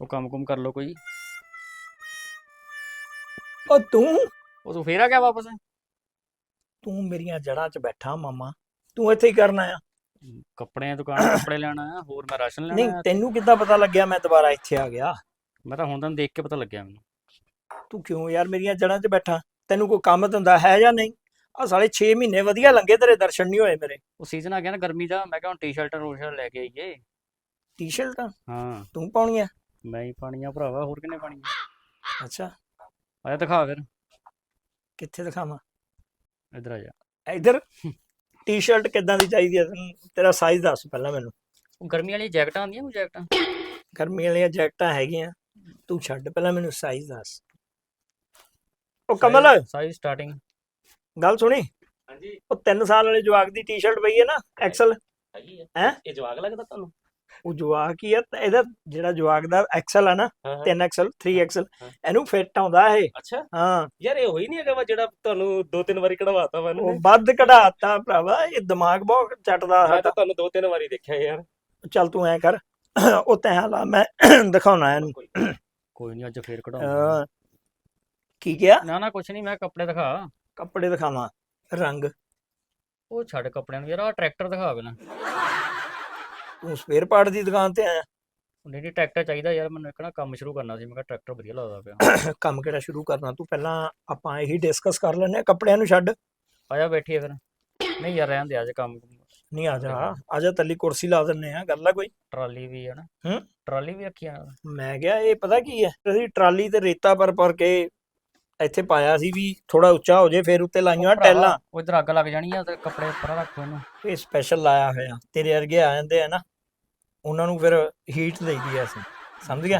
ਉਹ ਕੰਮ ਕੁਮ ਕਰ ਲੋ ਕੋਈ। ਉਹ ਤੂੰ? ਉਹ ਤੂੰ ਫੇਰ ਆ ਗਿਆ ਵਾਪਸ? ਤੂੰ ਮੇਰੀਆਂ ਜੜ੍ਹਾਂ 'ਚ ਬੈਠਾ ਮਾਮਾ। ਤੂੰ ਇੱਥੇ ਹੀ ਕਰਨਾ ਆ ਕੱਪੜਿਆਂ ਦੀ ਦੁਕਾਨ ਤੋਂ ਕੱਪੜੇ ਲੈਣਾ ਆ ਹੋਰ ਮੈਂ ਰਾਸ਼ਨ ਨਹੀਂ ਲੈਣਾ ਆ ਤੈਨੂੰ ਕਿੱਦਾਂ ਪਤਾ ਲੱਗਿਆ ਮੈਂ ਦੁਬਾਰਾ ਇੱਥੇ ਆ ਗਿਆ? ਮੈਂ ਤਾਂ ਹੁਣ ਤਾਂ ਦੇਖ ਕੇ ਪਤਾ ਲੱਗਿਆ ਮੈਨੂੰ। ਤੂੰ ਕਿਉਂ ਯਾਰ ਮੇਰੀਆਂ ਜੜ੍ਹਾਂ 'ਚ ਬੈਠਾ? ਤੈਨੂੰ ਕੋਈ ਕੰਮ ਧੰਦਾ ਹੈ ਜਾਂ ਨਹੀਂ? ਆ ਸਾਲੇ 6 ਮਹੀਨੇ ਵਧੀਆ ਲੰਗੇ ਤੇਰੇ ਦਰਸ਼ਨ ਨਹੀਂ ਹੋਏ ਮੇਰੇ। ਉਹ ਸੀਜ਼ਨ ਆ ਗਿਆ ਨਾ ਗਰਮੀ ਦਾ ਮੈਂ ਕਿਹਾ ਹੁਣ ਟੀ-ਸ਼ਰਟ ਰੋਸ਼ਰ ਲੈ ਕੇ ਆਈਏ। ਟੀ-ਸ਼ਰਟਾਂ ਹਾਂ। ਤੂੰ ਪਾਉਣੀਆਂ? ਮੈਂ ਹੀ ਪਾਣੀਆਂ ਭਰਾਵਾ ਹੋਰ ਕਿੰਨੇ ਪਾਣੀਆਂ ਅੱਛਾ। ਆਇਆ ਦਿਖਾ ਫਿਰ। ਕਿੱਥੇ ਦਿਖਾਵਾਂ? ਇੱਧਰ ਆ ਜਾ। ਇੱਧਰ? ਟੀ-ਸ਼ਰਟ ਕਿੱਦਾਂ ਦੀ ਚਾਹੀਦੀ ਹੈ ਤੈਨੂੰ? ਤੇਰਾ ਸਾਈਜ਼ ਦੱਸ ਪਹਿਲਾਂ ਮੈਨੂੰ। ਉਹ ਗਰਮੀ ਵਾਲੀ ਜੈਕਟਾਂ ਆਉਂਦੀਆਂ ਉਹ ਜੈਕਟਾਂ? ਗਰਮੀ ਵਾਲੀਆਂ ਜੈਕਟਾਂ ਹੈਗੀਆਂ। ਤੂੰ ਛੱਡ ਪਹਿਲਾਂ ਮੈਨੂੰ ਸਾਈਜ਼ ਦੱਸ। ਉਹ ਕਮਲ ਸਾਈਜ਼ ਸਟਾਰਟਿੰਗ ਗੱਲ ਸੁਣੀ? ਹਾਂਜੀ। ਉਹ 3 ਸਾਲ ਵਾਲੇ ਜਵਾਕ ਦੀ ਟੀ-ਸ਼ਰਟ ਪਈ ਹੈ ਨਾ ਐਕਸਲ ਹੈਗੀ ਹੈ ਹੈਂ? ਇਹ ਜਵਾਗ ਲੱਗਦਾ ਤੁਹਾਨੂੰ? ਉਹ ਜਵਾਕ ਹੀ ਆ ਤੇ ਇਹਦਾ ਜਿਹੜਾ ਜਵਾਕ ਦਾ ਐਕਸਲ ਆ ਨਾ ਹਾਂ ਹਾਂ। 3 ਐਕਸਲ 3 ਐਕਸਲ ਹਾਂ। ਇਹਨੂੰ ਫਿੱਟ ਆਉਂਦਾ ਇਹ। ਅੱਛਾ। ਹਾਂ। ਯਾਰ ਇਹ ਹੋਈ ਨਹੀਂ ਹੈਗਾ ਵਾ ਜਿਹੜਾ ਤੁਹਾਨੂੰ ਦੋ ਤਿੰਨ ਵਾਰੀ ਕਢਵਾਤਾ ਵਾ ਉਹ ਵੱਧ ਕਢਾਤਾ ਭਰਾਵਾ ਇਹ ਦਿਮਾਗ ਬਹੁਤ ਚੱਟਦਾ ਮੈਂ ਸਾਡਾ। ਤਾਂ ਤੁਹਾਨੂੰ ਦੋ ਤਿੰਨ ਵਾਰੀ ਦੇਖਿਆ ਯਾਰ। ਚੱਲ ਤੂੰ ਐ ਕਰ ਉਹ ਤੈਂ ਲਾ ਮੈਂ ਦਿਖਾਉਣਾ ਇਹਨੂੰ। ਕੋਈ ਕੋਈ ਨਹੀਂ ਅੱਜ ਫੇਰ ਕਢਾਉਂਗਾ ਅਹ, ਕੀ ਕਿਹਾ? ਨਾ ਨਾ ਕੁਛ ਨਹੀਂ ਮੈਂ ਕੱਪੜੇ ਦਿਖਾ। ਕੱਪੜੇ ਦਿਖਾਵਾਂ ਰੰਗ। ਉਹ ਛੱਡ ਕੱਪੜਿਆਂ ਨੂੰ ਯਾਰ ਆ ਟਰੈਕਟਰ ਦਿਖਾ ਪਹਿਲਾਂ। ਤੂੰ ਸਪੇਅਰ ਪਾਰਟ ਦੀ ਦੁਕਾਨ ਤੇ ਆਇਆ। ਨਹੀਂ ਨਹੀਂ ਟਰੈਕਟਰ ਚਾਹੀਦਾ ਯਾਰ ਮੈਨੂੰ ਇੱਕ ਨਾ ਕੰਮ ਸ਼ੁਰੂ ਕਰਨਾ ਸੀ ਮੈਂ ਕਿਹਾ ਟਰੈਕਟਰ ਵਧੀਆ ਲੱਗਦਾ ਪਿਆ। ਕੰਮ ਕਿਹੜਾ ਸ਼ੁਰੂ ਕਰਨਾ? ਤੂੰ ਪਹਿਲਾਂ ਆਪਾਂ ਇਹੀ ਡਿਸਕਸ ਕਰ ਲੈਨੇ ਆ ਕੱਪੜਿਆਂ ਨੂੰ ਛੱਡ। ਆਜਾ ਬੈਠੀਏ ਫਿਰ। ਨਹੀਂ ਯਾਰ ਰਹਿਣ ਦੇ ਅੱਜ ਕੰਮ। ਨਹੀਂ ਆ ਜਾ ਆ। ਜਾ ਤੱਲੀ ਕੁਰਸੀ ਲਾ ਦਿੰਨੇ ਆ ਗੱਲ ਆ ਕੋਈ। ਟਰਾਲੀ ਵੀ ਹੈ ਨਾ। ਹੂੰ? ਟਰਾਲੀ ਵੀ ਰੱਖੀ ਆ ਮੈਂ ਕਿਹਾ ਇਹ ਪਤਾ ਕੀ ਹੈ? ਅਸੀਂ ਟਰਾਲੀ ਤੇ ਰੇਤਾ ਪਰ ਪਰ ਕੇ ਇੱਥੇ ਪਾਇਆ ਸੀ ਵੀ ਥੋੜਾ ਉੱਚਾ ਹੋ ਜੇ ਫਿਰ ਉੱਤੇ ਲਾਈਆਂ ਟੈਲਾਂ। ਉਹ ਇਧਰ ਅੱਗ ਲੱਗ ਜਾਣੀ ਆ ਤੇ ਕੱਪੜੇ ਉੱਪਰ ਰੱਖੋ ਇਹਨੂੰ। ਇਹ ਸਪੈਸ਼ਲ ਲਾਇਆ ਹੋਇਆ। ਤੇਰੇ ਵਰਗੇ ਆ ਜਾਂਦੇ ਆ ਨਾ ਉਹਨਾਂ ਨੂੰ ਫਿਰ ਹੀਟ ਦੇਈਦੀ ਐ ਅਸੀਂ। ਸਮਝ ਗਿਆ?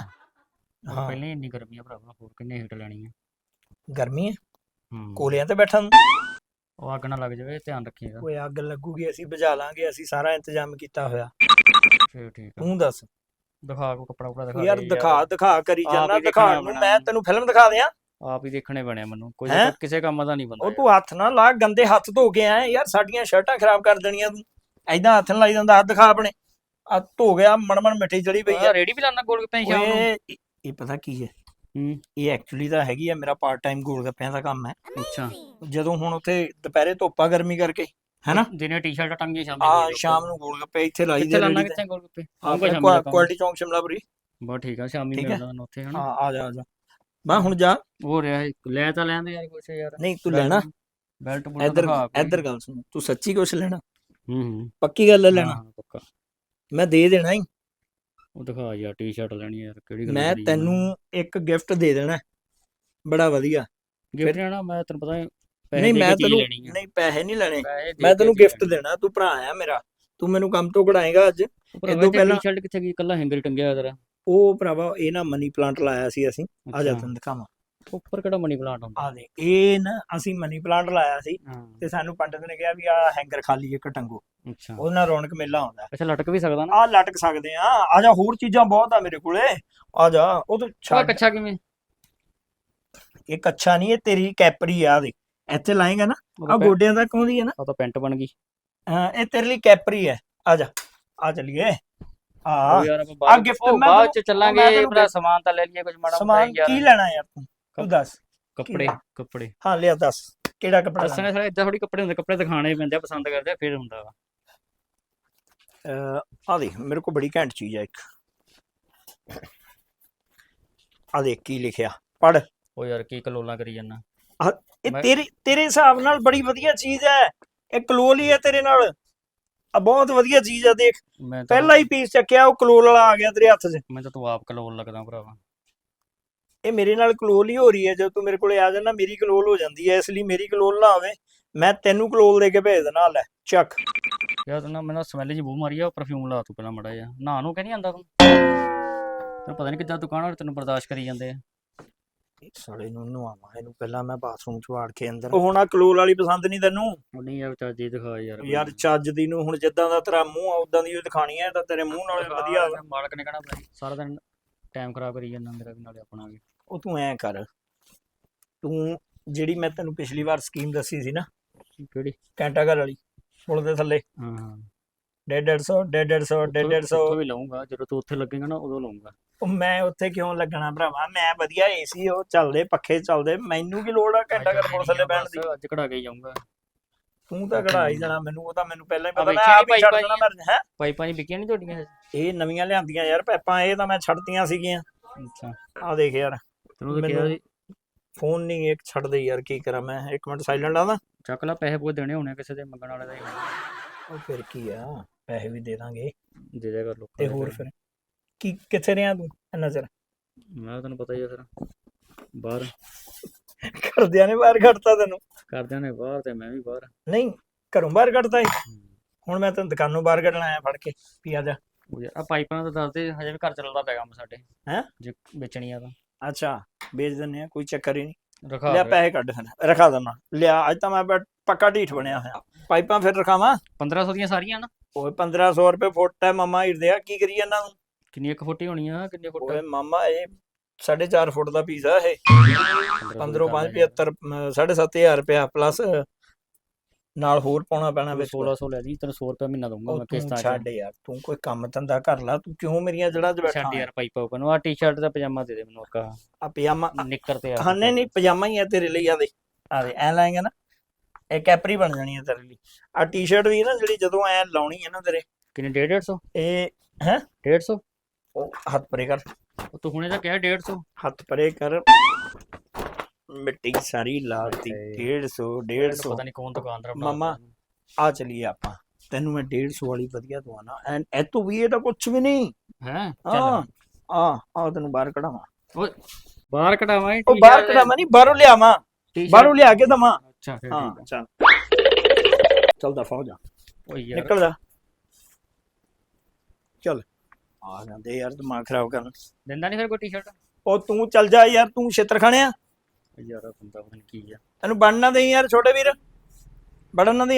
ਹਾਂ। ਪਹਿਲਾਂ ਇੰਨੀ ਗਰਮੀ ਆ ਭਰਾਵਾ ਹੋਰ ਕਿੰਨੇ ਹੀਟ ਲੈਣੀ ਆ। ਗਰਮੀ ਹੂੰ। ਕੋਲਿਆਂ ਤੇ ਬੈਠਣ ਉਹ ਅੱਗ ਨਾ ਲੱਗ ਜਾਵੇ ਧਿਆਨ ਰੱਖੀਏਗਾ। ਓਏ ਅੱਗ ਲੱਗੂਗੀ ਅਸੀਂ ਬੁਝਾ ਲਾਂਗੇ ਅਸੀਂ ਸਾਰਾ ਇੰਤਜ਼ਾਮ ਕੀਤਾ ਹੋਇਆ। ਫੇਰ ਠੀਕ ਆ। ਤੂੰ ਦੱਸ। ਦਿਖਾ ਕੋ ਕੱਪੜਾ ਕੁਪੜਾ ਦਿਖਾ ਯਾਰ ਦਿਖਾ ਦਿਖਾ ਕਰੀ ਜਾਣਾ ਦੇਖਣਾ ਨੂੰ ਮੈਂ। ਤੈਨੂੰ ਫਿਲਮ ਦਿਖਾ ਦਿਆਂ। ਆਪ ਹੀ ਦੇਖਣੇ ਬਣੇ ਮੈਨੂੰ। ਕੋਈ ਹੈਂ? ਕਿਸੇ ਕੰਮ ਦਾ ਨਹੀਂ ਬੰਦਾ ਉਹ ਤੂੰ ਹੱਥ ਨਾ ਲਾ ਗੰਦੇ ਹੱਥ ਧੋ ਕੇ ਆਇਆ ਯਾਰ ਸਾਡੀਆਂ ਸ਼ਰਟਾਂ ਖਰਾਬ ਕਰ ਦੇਣੀਆਂ ਤੂੰ। ਐਦਾਂ ਹੱਥ ਨਾਲ ਲਾਈ ਜਾਂਦਾ ਹੱਥ ਦਿਖਾ ਆਪਣੇ। ਆ ਧੋ ਗਿਆ ਮਣਮਣ ਮਿੱਠੀ ਜੜੀ ਪਈ ਆ। ਰੇੜੀ ਵੀ ਲਾਣਾ ਗੋਲ ਗੱਪੇ ਸ਼ਾਮ ਨੂੰ। ਓਏ ਇਹ- ਇਹ ਪਤਾ ਕੀ ਹੈ? ਹੂੰ। ਇਹ ਐਕਚੁਅਲੀ ਤਾਂ ਹੈਗੀ ਆ ਮੇਰਾ ਪਾਰਟ ਟਾਈਮ ਗੋਲਗੱਪਿਆਂ ਦਾ ਕੰਮ ਹੈ। ਅੱਛਾ। ਜਦੋਂ ਹੁਣ ਉੱਥੇ ਦੁਪਹਿਰੇ ਧੁੱਪਾ ਗਰਮੀ ਕਰਕੇ ਹੈਨਾ? ਦਿਨੇ ਟੀ-ਸ਼ਰਟ ਟੰਗੀ ਸ਼ਾਮ ਆ ਸ਼ਾਮ ਨੂੰ ਗੋਲਗੱਪੇ ਇੱਥੇ ਲਾਈ ਕਿੱਥੇ ਦੇ ਲਾਣਾ ਤੇ। ਕਿੱਥੇ ਗੋਲ ਗੱਪੇ? ਹਾਂ, ਆਉਂਗਾ ਸ਼ਾਮ ਨੂੰ ਕੁਆਲਿਟੀ ਚੌਂਕ ਸ਼ਿਮਲਾਪੁਰੀ। ਬਹੁਤ ਠੀਕ ਆ ਸ਼ਾਮੀ ਠੀਕ। ਮਿਲਦਾ ਮੈਨੂੰ ਉੱਥੇ ਹਨਾ? ਹਾਂ ਆ ਜਾ ਆ ਜਾ। ਮੈਂ ਹੁਣ ਜਾ। ਹੋ ਰਿਹਾ ਹੈ, ਲੈ ਤਾਂ ਲੈਂਦੇ ਯਾਰ ਕੁਛ ਯਾਰ। ਨਹੀਂ ਤੂੰ ਲੈਣਾ। ਬੈਲਟ ਬੁਲਟ ਇੱਧਰ ਦਿਖਾ। ਇੱਧਰ ਗੱਲ ਸੁਣ ਤੂੰ ਸੱਚੀ ਕੁਛ ਲੈਣਾ? ਹੂੰ ਹੂੰ। ਪੱਕੀ ਗੱਲ ਹੈ ਲੈਣਾ? ਹਾਂ, ਪੱਕਾ। ਮੈਂ ਦੇ ਦੇਣਾ ਹੀ ਉਹ ਦਿਖਾ ਯਾਰ ਟੀ-ਸ਼ਰਟ ਲੈਣੀ ਯਾਰ ਕਿਹੜੀ ਗੱਲ ਮੈਂ ਤੈਨੂੰ ਇੱਕ ਗਿਫਟ ਦੇ ਦੇਣਾ ਬੜਾ ਵਧੀਆ। ਗਿਫਟ ਲੈਣਾ ਮੈਂ ਤੈਨੂੰ ਪਤਾ ਹੈ, ਪੈਸੇ ਨਹੀਂ ਦੇ ਮੈਂ ਚੀਜ਼ ਤੈਨੂੰ ਲੈਣੀ ਆ। ਨਹੀਂ ਪੈਸੇ ਨਹੀਂ ਲੈਣੇ। ਪੈਸੇ ਦੇ ਮੈਂ ਕੇ ਤੈਨੂੰ ਚੀਜ਼ ਗਿਫਟ ਲੈਣੀ? ਦੇਣਾ ਤੂੰ ਭਰਾ ਆ ਮੇਰਾ। ਤੂੰ ਮੈਨੂੰ ਕੰਮ ਤੋਂ ਕਢਾਏਗਾ ਅੱਜ। ਭਰਾਵਾ, ਇਦੋਂ ਇੱਥੇ ਪਹਿਲਾਂ- ਟੀ-ਸ਼ਰਟ ਕਿੱਥੇ ਗਈ? ਕੱਲਾ ਹੈਂਗਰ ਟੰਗਿਆ ਹੋਇਆ ਤੇਰਾ। ਉਹ ਭਰਾਵਾ ਇਹ ਨਾ ਮਨੀ ਪਲਾਂਟ ਲਾਇਆ ਸੀ ਅਸੀਂ। ਆ ਜਾ ਤੈਨੂੰ ਦਿਖਾਵਾਂ ਉੱਪਰ ਕਿਹੜਾ ਮਨੀ ਪਲਾਂਟ ਹੁੰਦਾ? ਆ ਦੇ ਇਹ ਨਾ ਅਸੀਂ ਮਨੀ ਪਲਾਂਟ ਲਾਇਆ ਸੀ ਹਾਂ। ਤੇ ਸਾਨੂੰ ਪੰਡਤ ਨੇ ਕਿਹਾ ਵੀ ਆ ਹੈਂਗਰ ਖਾਲੀ ਇੱਕ ਟੰਗੋ। ਅੱਛਾ। ਉਹਦੇ ਨਾਲ ਰੌਣਕ ਮੇਲਾ ਆਉਂਦਾ। ਅੱਛਾ ਲਟਕ ਵੀ ਸਕਦਾ ਨਾ? ਆ ਲਟਕ ਸਕਦੇ ਆ। ਆ ਜਾ ਹੋਰ ਚੀਜ਼ਾਂ ਬਹੁਤ ਆ ਮੇਰੇ ਕੋਲੇ। ਆ ਜਾ ਉਹ ਤਾਂ ਛਾ ਛੱਡ। ਕੱਚਾ ਕਿਵੇਂ? ਇਹ ਕੱਛਾ ਨਹੀਂ ਇਹ ਤੇਰੀ ਕੈਪਰੀ ਆ ਦੇ ਇੱਥੇ ਲਾਏਗਾ ਨਾ ਆ ਗੋਡਿਆਂ ਤੱਕ ਆਉਂਦੀ ਹੈ ਨਾ। ਉਹ ਤਾਂ ਪੈਂਟ ਬਣ ਗਈ। ਹਾਂ, ਇਹ ਤੇਰੇ ਲਈ ਕੈਪਰੀ ਹੈ। ਆ ਜਾ ਆ ਚਲੀਏ। ਆ ਉਹ ਯਾਰ ਆਪਾਂ ਆ ਬਾਅਦ gift ਉਹ ਮੈਂ ਬਾਅਦ ਤੈਨੂੰ- ਚ ਮੈਂ ਚੱਲਾਂਗੇ ਤੈਨੂੰ ਭਰਾ gift- ਸਮਾਨ ਤਾਂ ਲੈ ਲਈਏ ਕੁਝ ਮਾੜਾ ਮੋਟਾ ਸਮਾਨ ਯਾਰ ਕੀ ਲੈਣਾ ਯਾਰ ਤੂੰ? ਤੂੰ ਦੱਸ। ਕੱਪੜੇ ਕੱਪੜੇ। ਹਾਂ ਲਿਆ ਦੱਸ। ਕਿਹੜਾ ਕੱਪੜਾ ਲੈਣਾ? ਦੱਸਣੇ ਸਾਰੇ ਇਦਾਂ ਥੋੜੀ ਕੱਪੜੇ ਹੁੰਦੇ ਕੱਪੜੇ ਦਿਖਾਣੇ ਪੈਂਦੇ ਆ ਪਸੰਦ ਕਰਦੇ ਆ ਫਿਰ ਹੁੰਦਾ ਵਾ। ਅਹ ਆ ਦੇਖ ਮੇਰੇ ਕੋਲ ਬੜੀ ਘੈਂਟ ਚੀਜ਼ ਆ ਇੱਕ। ਆ ਦੇਖ ਕੀ ਲਿਖਿਆ? ਪੜ ਉਹ ਯਾਰ ਕੀ ਕਲੋਲਾਂ ਕਰੀ ਜਾਂਦਾ। ਇਹ ਤੇਰੇ ਹਿਸਾਬ ਨਾਲ ਬੜੀ ਵਧੀਆ ਚੀਜ਼ ਹੈ। ਇਹ ਕਲੋਲ ਹੀ ਹੈ ਤੇਰੇ ਨਾਲ। ਆ ਬਹੁਤ ਵਧੀਆ ਚੀਜ਼ ਆ ਦੇਖ। ਮੈਂ ਤਾਂ ਪਹਿਲਾ ਹੀ ਪੀਸ ਚੱਕਿਆ ਉਹ ਕਲੋਲ ਵਾਲਾ ਆ ਗਿਆ ਤੇਰੇ ਹੱਥ 'ਚ। ਮੈਂ ਤਾਂ ਤੂੰ ਆਪ ਕਲੋਲ ਲੱਗਦਾ ਭਰਾਵਾ। ਇਹ ਮੇਰੇ ਨਾਲ ਕਲੋਲ ਹੀ ਹੋ ਰਹੀ ਹੈ ਜਦੋਂ ਤੂੰ ਮੇਰੇ ਕੋਲੇ ਆ ਜਾਣਾ ਮੇਰੀ ਕਲੋਲ ਹੋ ਜਾਂਦੀ ਹੈ ਇਸ ਲਈ ਮੇਰੀ ਕਲੋਲ ਨਾ ਹੋਵੇ ਮੈਂ ਤੈਨੂੰ ਕਲੋਲ ਦੇ ਕੇ ਭੇਜ ਦੇਣਾ ਲੈ ਚੱਕ। ਯਾਰ ਤੂੰ ਨਾ ਮੈਨੂੰ ਸਮੈਲ ਜੀ ਬੂ ਮਾਰੀ ਆ ਪਰਫਿਊਮ ਲਾ ਤੂੰ ਪਹਿਲਾਂ ਮੜਾ ਜਾ ਨਾ ਨੂੰ ਕਹਿੰਦੀ ਆਂਦਾ ਤੂੰ। ਤੈਨੂੰ ਪਤਾ ਨਹੀਂ ਕਿੱਦਾਂ ਦੁਕਾਨ ਵਾਲੇ ਤੈਨੂੰ ਬਰਦਾਸ਼ਤ ਕਰੀ ਜਾਂਦੇ ਆ। ਸਾਲੇ ਨੂੰ ਨਵਾਵਾਂ ਇਹਨੂੰ ਪਹਿਲਾਂ ਮੈਂ ਬਾਥਰੂਮ 'ਚ ਵਾੜ ਕੇ ਅੰਦਰ। ਉਹ ਹੁਣ ਆ ਕਲੋਲ ਵਾਲੀ ਪਸੰਦ ਨਹੀਂ ਤੈਨੂੰ? ਉਹ ਨਹੀਂ ਯਾਰ ਚਾਜੀ ਦਿਖਾ ਯਾਰ। ਯਾਰ ਚੱਜ ਦੀ ਨੂੰ ਹੁਣ ਜਿੱਦਾਂ ਦਾ ਤੇਰਾ ਮੂੰਹ ਆ ਉਦਾਂ ਦੀ ਉਹ ਦਿਖਾਣੀ ਹੈ ਤਾਂ ਤੇਰੇ ਮੂੰਹ ਨਾਲ ਵਧੀਆ। ਮਾਲਕ ਨੇ ਕਹਣਾ ਸਾਰਾ ਦਿਨ ਟਾਈਮ ਖਰਾਬ ਕਰੀ ਜਾਂਦਾ ਮੇਰਾ ਵੀ ਨਾਲੇ ਆਪਣਾ ਵੀ। ਉਹ ਤੂੰ ਐ ਕਰ ਤੂੰ ਜਿਹੜੀ ਮੈਂ ਤੈਨੂੰ ਪਿਛਲੀ ਵਾਰ ਸਕੀਮ ਦੱਸੀ ਸੀ ਨਾ ਕਿਹੜੀ? ਕੈਂਟਾਗਰ ਵਾਲੀ ਪੁਲ ਦੇ ਥੱਲੇ। ਹਾਂ। 150 ਡੇਢ 150 ਡੇਢ 150 ਉੱਥੋਂ ਵੀ ਲਵਾਂਗਾ ਜਦੋਂ ਤੂੰ ਉੱਥੇ ਲੱਗੇਗਾ ਨਾ ਉਦੋਂ ਲਵਾਂਗਾ ਉਹ ਮੈਂ ਉੱਥੇ ਕਿਉਂ ਲੱਗਣਾ ਭਰਾਵਾ? ਮੈਂ ਵਧੀਆ ਏਸੀ ਉਹ ਚੱਲਦੇ ਪੱਖੇ ਚੱਲਦੇ ਮੈਨੂੰ ਕੀ ਲੋੜ ਆ ਘੰਟਾ ਕਰ ਪੁਲਿਸ ਥੱਲੇ ਬੈਠਣ ਦੀ? ਅੱਜ ਕਢਾ ਕੇ ਜਾਊਂਗਾ। ਤੂੰ ਤਾਂ ਕਢਾ ਹੀ ਜਾਣਾ ਮੈਨੂੰ ਉਹ ਤਾਂ ਮੈਨੂੰ ਪਹਿਲਾਂ ਹੀ ਪਤਾ ਮੈਂ ਆਪ ਹੀ ਛੱਡ ਦੇਣਾ ਮੈਂ ਹੈ? ਪਾਈਪਾਂ ਜੀ ਵਿਕੀਆਂ ਨਹੀਂ ਤੁਹਾਡੀਆਂ ਇਹ ਨਵੀਆਂ ਲਿਆਂਦੀਆਂ ਯਾਰ ਪੈਪਾਂ ਇਹ ਤਾਂ ਮੈਂ ਛੱਡਤੀਆਂ ਸੀਗੀਆਂ। ਅੱਛਾ। ਆ ਦੇਖ ਯਾਰ ਤੈਨੂੰ ਤਾਂ ਕਿਹਾ ਸੀ। ਫੋਨ ਨਹੀਂ ਇੱਕ ਛੱਡ ਦੇ ਯਾਰ ਕੀ ਕਰਾਂ ਮੈਂ? ਇੱਕ ਮਿੰਟ ਸਾਇਲੈਂਟ ਆਵਾਂ ਚੱਕ ਲੈ ਪੈਸੇ ਪੂਰੇ ਦੇਣੇ ਹੋਣੇ ਕਿਸੇ ਦੇ ਮੰਗਣ ਵਾਲੇ ਦਾ ਹੀ। ਉਹ ਫਿਰ ਕੀ ਆ? ਪੈਸੇ ਵੀ ਦੇ ਦਾਂਗੇ। ਦੇ ਦਿਆ ਕਰ ਲੋਕਾਂ ਤੇ ਦੇ ਹੋਰ। ਫਿਰ ਕੀ ਕਿੱਥੇ ਰਿਹਾ ਤੂੰ ਇੰਨਾ ਚਿਰ ਮੈਂ ਤੈਨੂੰ ਪਤਾ ਹੀ ਆ ਫਿਰ ਬਾਹਰ। ਘਰਦਿਆਂ ਨੇ ਬਾਹਰ ਕੱਢਤਾ ਤੈਨੂੰ? ਕਰਦਿਆਂ ਨੇ ਬਾਹਰ ਤੇ ਮੈਂ ਵੀ ਬਾਹਰ। ਨਹੀਂ ਘਰੋਂ ਬਾਹਰ ਕੱਢਤਾ ਸੀ? ਹੁਣ ਮੈਂ ਤੈਨੂੰ ਦੁਕਾਨੋਂ ਬਾਹਰ ਕੱਢਣ ਆਇਆ ਫੜ ਕੇ ਵੀ ਆ ਜਾ। ਆ ਪਾਈਪਾਂ ਦਾ ਦੱਸਦੇ ਹਜੇ ਵੀ ਘਰ ਚੱਲਦਾ ਪਿਆ ਕੰਮ ਸਾਡੇ। ਹੈਂ? ਜੇ ਵੇਚਣੀ ਆ ਤਾਂ। ਅੱਛਾ ਵੇਚ ਦਿੰਨੇ ਆ ਕੋਈ ਚੱਕਰ ਹੀ ਨਹੀਂ। ਰਖਾ ਲਿਆ ਦੇ। ਪੈਸੇ ਕੱਢ ਫਿਰ ਰਖਾ ਦਣਾ ਲਿਆ ਅੱਜ ਤਾਂ ਮੈਂ ਪੱਕਾ ਢੀਠ ਬਣਿਆ ਹੋਇਆ। ਪਾਈਪਾਂ ਫਿਰ ਰਖਾਵਾਂ? 1500 ਦੀਆਂ ਸਾਰੀਆਂ ਨਾ। ਓਏ 1500 ਰੁਪਏ ਫੁੱਟ ਹੈ ਮਾਮਾ ਹਿਰਦੇ ਆ ਕੀ ਕਰੀ ਜਾਂਦਾ ਤੂੰ ਕਿੰਨੀ ਇੱਕ ਫੁੱਟੀ ਹੋਣੀ ਆ ਕਿੰਨੇ ਫੁੱਟ? ਓਏ ਮਾਮਾ ਇਹ 4.5 ਫੁੱਟ ਦਾ ਪੀਸ ਆ ਇਹ। 15 5 75 7500 ਰੁਪਇਆ ਪਲੱਸ ਨਾਲ ਹੋਰ ਪਾਉਣਾ ਪੈਣਾ ਵਿੱਚ। 1600 ਲੈ ਜੀ ਤੈਨੂੰ 100 ਰੁਪਏ ਮਹੀਨਾ ਦਊਂਗਾ ਮੈਂ ਕਿਸ਼ਤਾਂ ਛੱਡ ਯਾਰ ਤੂੰ ਕੋਈ ਕੰਮ ਧੰਦਾ ਕਰ ਲਾ ਤੂੰ ਕਿਉਂ ਮੇਰੀਆਂ ਜੜ੍ਹਾਂ 'ਚ ਬੈਠਾ ਛੱਡ ਯਾਰ ਪਾਈਪਾਂ ਉੱਪਰ ਨੂੰ ਆ ਟੀ-ਸ਼ਰਟ ਤੇ ਪਜਾਮਾ ਦੇ ਦੇ ਮੈਨੂੰ ਆ ਪਜਾਮਾ ਨਿੱਕਰ ਤੇ ਆ ਹਾਂ ਨਹੀਂ ਨਹੀਂ ਪਜਾਮਾ ਹੀ ਆ ਤੇਰੇ ਲਈ ਆ ਦੇ ਆ ਦੇ ਐ ਲਾਏਗਾ ਨਾ। ਇਹ ਕੈਪਰੀ ਬਣ ਜਾਣੀ ਆ ਤੇਰੇ ਲਈ। ਆ ਟੀ-ਸ਼ਰਟ ਵੀ ਨਾ ਜਿਹੜੀ ਜਦੋਂ ਐ ਲਾਉਣੀ ਹੈ ਨਾ ਤੇਰੇ ਕਿੰਨੇ 150 ਇਹ 150 ਉਹ ਹੱਥ ਪਰੇ ਕਰ। ਉਹ ਤੂੰ ਹੁਣੇ ਤਾਂ ਕਿਹਾ 150 ਹੱਥ ਪਰੇ ਕਰ। ਮਿੱਟੀ ਸਾਰੀ ਲਾਤੀ ਓਏ। 150 150 ਪਤਾ ਨਹੀਂ ਕੌਣ ਦੁਕਾਨਦਾਰ ਬਣਾ ਮਾਮਾ, ਆ ਚਲੀਏ ਆਪਾਂ। ਤੈਨੂੰ ਮੈਂ 150 ਵਾਲੀ ਵਧੀਆ ਦਵਾਣਾ ਐਂਡ ਇਹ ਤੋਂ ਵੀ ਇਹ ਤਾਂ ਕੁਝ ਵੀ ਨਹੀਂ। ਹੈਂ? ਹਾਂ ਚੱਲ ਆ ਆ ਤੈਨੂੰ ਬਾਹਰ ਕਢਾਵਾਂ। ਬਾਹਰ ਕਢਾਵਾਂ ਉਹ ਬਾਹਰ ਕਢਾਵਾਂ ਨਹੀਂ ਬਾਹਰੋਂ ਲਿਆਵਾਂ। ਬਾਹਰੋਂ ਲਿਆ ਕੇ ਦਵਾਂ। ਅੱਛਾ ਫਿਰ ਹਾਂ ਠੀਕ ਆ ਚੱਲ ਚੱਲ ਦਫਾ ਹੋ ਜਾ ਓਏ ਯਾਰ ਨਿਕਲ ਜਾ ਚੱਲ ਆ ਜਾਂਦੇ ਯਾਰ ਦਿਮਾਗ ਖਰਾਬ ਕਰਨ ਦਿੰਦਾ ਨਹੀਂ ਫਿਰ ਕੋਈ ਟੀ-ਸ਼ਰਟ ਉਹ ਤੂੰ ਚੱਲ ਜਾ ਯਾਰ ਤੂੰ ਛੇਤਰ ਖਾਣਿਆ ਯਾਰ ਆਹ ਬੰਦਾ ਪਤਾ ਨਹੀਂ ਕੀ ਆ। ਤੈਨੂੰ ਬਣਨਾ ਦੇ ਯਾਰ ਛੋਟੇ ਵੀਰ। ਬੜਨ ਨਾ ਦੇ